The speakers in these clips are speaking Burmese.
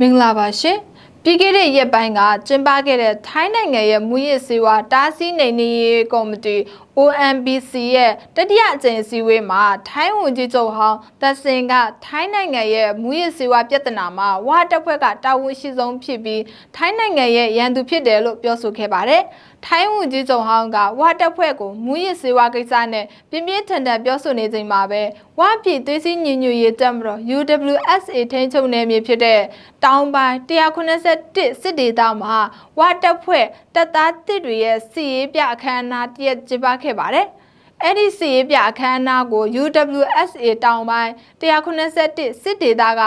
မင်္ဂလာပါရှင်ပြီးခဲ့တဲ့ရက်ပိုင်းကကျင်းပခဲ့တဲ့ထိုင်းနိုင်ငံရဲ့မူရစ်စေဝါတားဆီးနေနေရေးကော်မတီ OMBC ရဲ့တတိယအကြိမ်အစည်းအဝေးမှာထိုင်းဝန်ကြီးချုပ်ဟောင်းသက်စင်ကထိုင်းနိုင်ငံရဲ့မူရစ်စေဝါပြဿနာမှာဝါတပ်ဖွဲ့ကတာဝန်ရှိဆုံးဖြစ်ပြီးထိုင်းနိုင်ငံရဲ့ရန်သူဖြစ်တယ်လို့ပြောဆိုခဲ့ပါတယ်ထိုင်းဝန်ကြီးချုပ်ဟောင်းကဝါတပ်ဖွဲ့ကိုမူရစ်စေဝါကိစ္စနဲ့ပြင်းပြင်းထန်ထန်ပြောဆိုနေချိန်မှာပဲဝါပြည်သွေးစည်းညီညွတ်ရေးတပ်မတော် UWSA ထိန်းချုပ်နယ်မြေဖြစ်တဲ့တောင်ပိုင်း181စစ်ဒေသမှာဝါတပ်ဖွဲ့တပ်သားတစ်တွေရဲ့စီရေးပြအခမ်းအနားတရက်ကျင်းပခဲ့ပါတယ်။အဲ့ဒီစီရေးပြအခမ်းအနားကို UWSA တောင်ပိုင်း181စစ်ဒေသက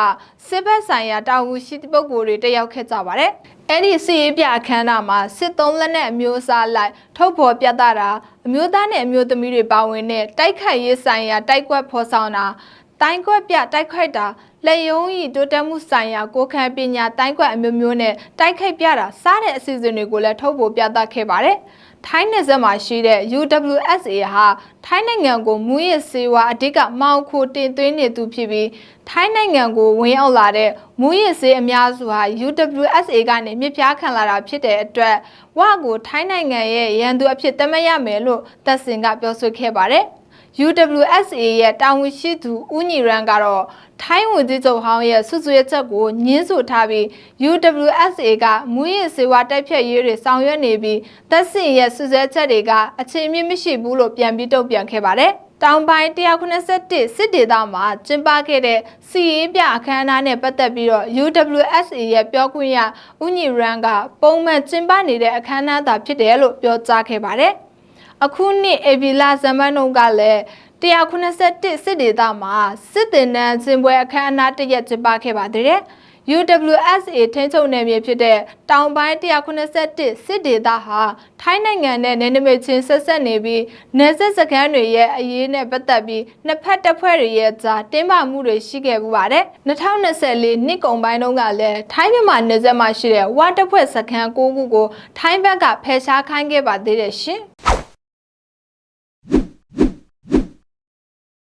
စစ်ဘက်ဆိုင်ရာတာဝန်ရှိပုဂ္ဂိုလ်တွေတက်ရောက်ခဲ့ကြပါတယ်။အဲ့ဒီစီရေးပြအခမ်းအနားမှာစစ်သုံးလက်နဲ့အမျိုးအစားလိုက်ထုတ်ဖော်ပြသတာအမျိုးသားနဲ့အမျိုးသမီးတွေပါဝင်တဲ့တိုက်ခိုက်ရေးဆိုင်ရာတိုက်ကွက်ဖော်ဆောင်တာ တိုင်းကွက်ပြတိုက်ခိုက်တာလက်ယုံဤတိုးတက်မှုဆိုင်ရာကိုယ်ခံပညာတိုင်းကွက်အမျိုးမျိုးနဲ့တိုက်ခိုက်ပြတာစားတဲ့အစီအစဉ်တွေကိုလည်းထုတ်ဖော်ပြသခဲ့ပါတယ်။ထိုင်းနယ်စပ်မှာရှိတဲ့ UWSA ဟာထိုင်းနိုင်ငံကိုမူရစ်စေဝါအဓိကမောင်ခိုတင်သွင်းနေသူဖြစ်ပြီးထိုင်းနိုင်ငံကိုဝင်ရောက်လာတဲ့မူရစ်စေးအများစုဟာ UWSA ကနေမြစ်ပြားခံလာတာဖြစ်တဲ့အတွက်ဝကိုထိုင်းနိုင်ငံရဲ့ရန်သူအဖြစ်သတ်မှတ်ရမယ်လို့သက်စင်ကပြောဆိုခဲ့ပါတယ်။ UWSA ရဲ့တာဝန်ရှိသူဦးညီရန်ကတော့ထိုင်းဝန်ကြီးချုပ်ဟောင်းရဲ့ဆွဆွရဲချက်ကိုညှင်းဆိုထားပြီး UWSA ကမူရစ်စေဝါတိုက်ဖြတ်ရေးတွေဆောင်ရွက်နေပြီးသက်စင်ရဲ့ဆွဆွဲချက်တွေကအခြေအမြင့်မရှိဘူးလို့ပြန်ပြီးတုံ့ပြန်ခဲ့ပါတယ်။တောင်ပိုင်း181စစ်ဒေသမှာကျင်းပခဲ့တဲ့စီရေးပြအခမ်းအနားနဲ့ပတ်သက်ပြီးတော့ UWSA ရဲ့ပြောခွင့်ရဦးညီရန်ကပုံမှန်ကျင်းပနေတဲ့အခမ်းအနားသာဖြစ်တယ်လို့ပြောကြားခဲ့ပါတယ်။ အခုနှစ်အေဗီလာဇမန်နုံကလည်း181စစ်ဒေသမှာစစ်တင်နန်းကျင်းပွဲအခမ်းအနားတစ်ရက်ကျင်းပခဲ့ပါသေးတယ်။ UWSA ထိန်းချုပ်နယ်မြေဖြစ်တဲ့တောင်ပိုင်း181စစ်ဒေသဟာထိုင်းနိုင်ငံနဲ့နယ်နိမိတ်ချင်းဆက်ဆက်နေပြီးနယ်စပ်စခန်းတွေရဲ့အရေးနဲ့ပတ်သက်ပြီးနှစ်ဖက်တပ်ဖွဲ့တွေရဲ့ကြားတင်းမာမှုတွေရှိခဲ့ပူပါတယ်။2024နှစ်ကုန်ပိုင်းတုန်းကလည်းထိုင်းမြန်မာနယ်စပ်မှာရှိတဲ့ဝါတပ်ဖွဲ့စခန်း9ခုကိုထိုင်းဘက်ကဖယ်ရှားခိုင်းခဲ့ပါသေးတယ်ရှင်။